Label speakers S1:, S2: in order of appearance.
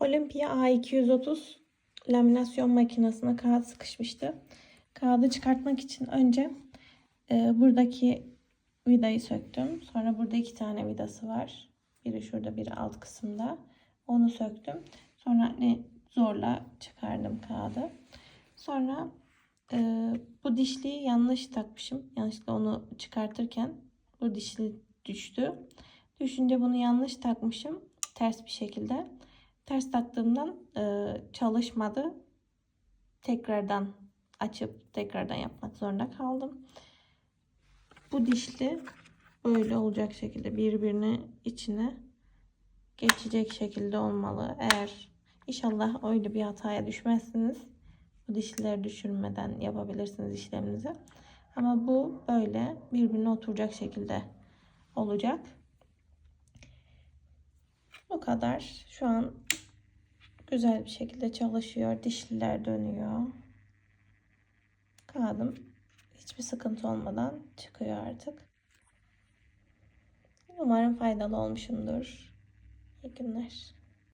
S1: Olympia A230 laminasyon makinesine kağıt sıkışmıştı. Kağıdı çıkartmak için önce e, buradaki vidayı söktüm. Sonra burada iki tane vidası var. Biri şurada, biri alt kısımda. Onu söktüm. Sonra ne zorla çıkardım kağıdı. Sonra e, bu dişliyi yanlış takmışım. Yanlışlıkla onu çıkartırken bu dişli düştü. Düşünce bunu yanlış takmışım. Ters bir şekilde. Ters taktığımdan e, çalışmadı. Tekrardan açıp tekrardan yapmak zorunda kaldım. Bu dişli böyle olacak şekilde birbirine içine geçecek şekilde olmalı. Eğer inşallah öyle bir hataya düşmezsiniz. Bu dişlileri düşürmeden yapabilirsiniz işleminizi. Ama bu böyle birbirine oturacak şekilde olacak. Bu kadar. Şu an güzel bir şekilde çalışıyor. Dişliler dönüyor. Kağıdım hiçbir sıkıntı olmadan çıkıyor artık. Umarım faydalı olmuşumdur. İyi günler.